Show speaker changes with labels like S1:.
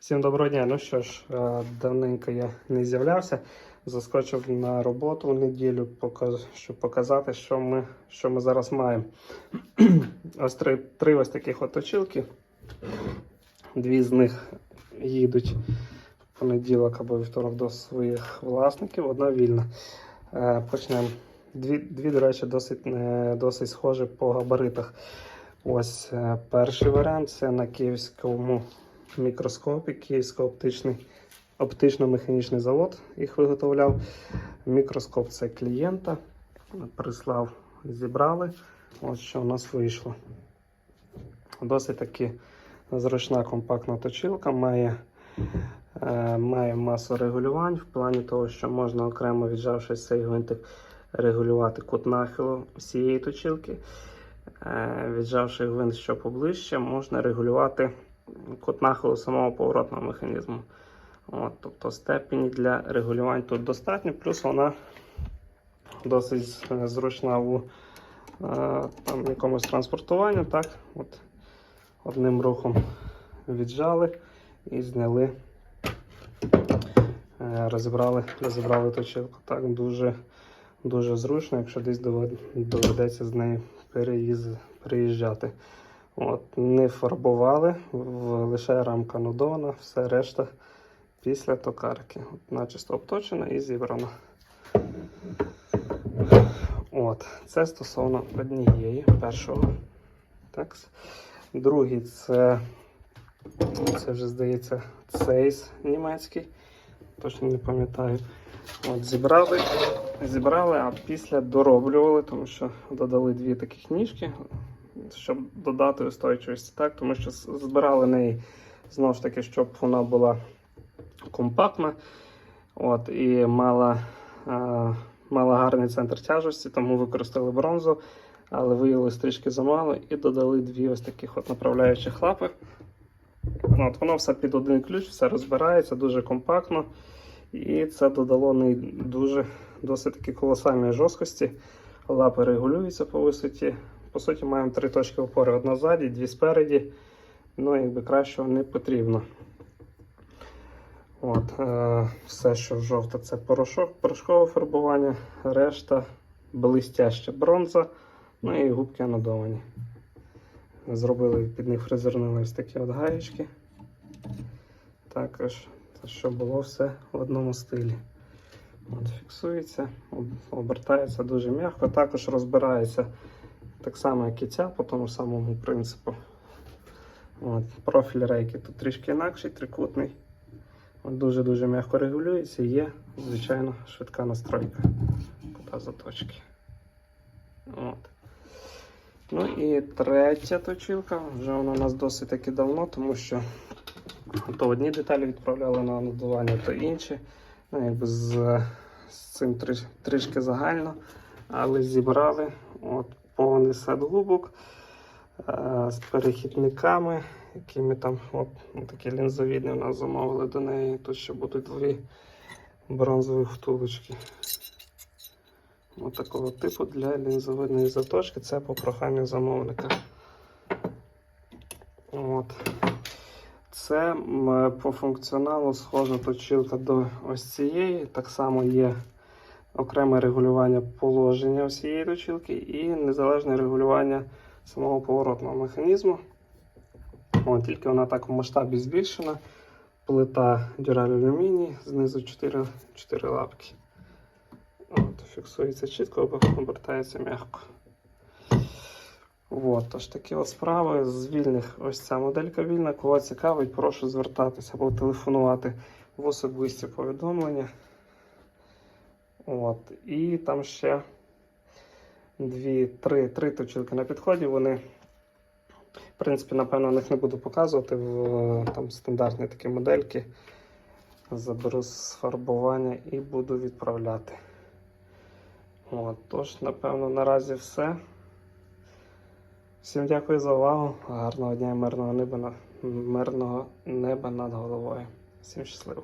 S1: Всім доброго дня. Ну що ж, е, давненько я не з'являвся. Заскочив на роботу в неділю, щоб показати, що ми, що ми зараз маємо. ось три, три ось таких от точилки. Дві з них їдуть в понеділок або вівторок до своїх власників, одна вільна. Е, Почнемо. Дві, дві, до речі, досить, е, досить схожі по габаритах. Ось перший варіант це на київському мікроскопі, Київсько-оптичний оптично-механічний завод їх виготовляв. Мікроскоп це клієнта. Прислав, зібрали. Ось що у нас вийшло. Досить таки зручна компактна точилка, має, е, має масу регулювань в плані того, що можна окремо віджавши цей гвинтик, регулювати кут нахилу всієї точилки. Е, Віджавши гвинт що поближче, можна регулювати кут нахилу самого поворотного механізму. От, тобто степені для регулювань тут достатньо, плюс вона досить е, зручна у е, там, якомусь транспортуванні. Так? От, одним рухом віджали і зняли, е, розібрали, розібрали точилку. Так, дуже, дуже зручно, якщо десь доведеться з нею переїзд, переїжджати. От, не фарбували, лише рамка нудована, все решта після токарки. От, начисто обточена і зібрана. От, це стосовно однієї першого. Так. Другий це, це вже здається цейс німецький. Точно не пам'ятаю. От, зібрали, зібрали, а після дороблювали, тому що додали дві таких ніжки, щоб додати устойчивості. Так? Тому що збирали неї знову ж таки, щоб вона була компактна от, і мала, а, мала гарний центр тяжесті, тому використали бронзу, але виявилось трішки замало і додали дві ось таких от направляючих лапи. От, воно все під один ключ, все розбирається дуже компактно. І це додало не дуже досить таки колосальної жорсткості. Лапи регулюються по висоті. По суті, маємо три точки опори: одна ззаді, дві спереді. Ну, якби кращого не потрібно. От, е, все, що жовте, це порошок, порошкове фарбування, решта блистяща бронза, ну і губки анодовані. Зробили під них фрезернули ось такі от гаєчки. Також, щоб було все в одному стилі. От, фіксується, об- обертається дуже м'яко, також розбирається так само, як і ця, по тому самому принципу. От, профіль рейки тут трішки інакший, трикутний. Дуже-дуже м'яко регулюється, є, звичайно, швидка настройка кута заточки. От. Ну і третя точилка, вже вона у нас досить таки давно, тому що то одні деталі відправляли на надування, то інші. Ну, якби з, з цим трішки загально, але зібрали от, повний сет губок е, з перехідниками, які ми там от, ну, такі лінзовідні у нас замовили до неї. Тут ще будуть дві бронзові втулочки. От такого типу для лінзовидної заточки. Це по проханню замовника. От. Це по функціоналу схожа точилка до ось цієї. Так само є окреме регулювання положення всієї точилки і незалежне регулювання самого поворотного механізму. О, тільки вона так в масштабі збільшена. Плита дюраль алюміній, знизу 4, 4 лапки. От, фіксується чітко, об- обертається м'яко. От, тож такі от справи з вільних. Ось ця моделька вільна. Кого цікавить, прошу звертатися або телефонувати в особисті повідомлення. От. І там ще дві, три, три точилки на підході. Вони, в принципі, напевно, них не буду показувати в там стандартні такі модельки. Заберу з фарбування і буду відправляти. От, тож, напевно, наразі все. Всім дякую за увагу. Гарного дня і мирного неба, мирного неба над головою. Всім щасливо.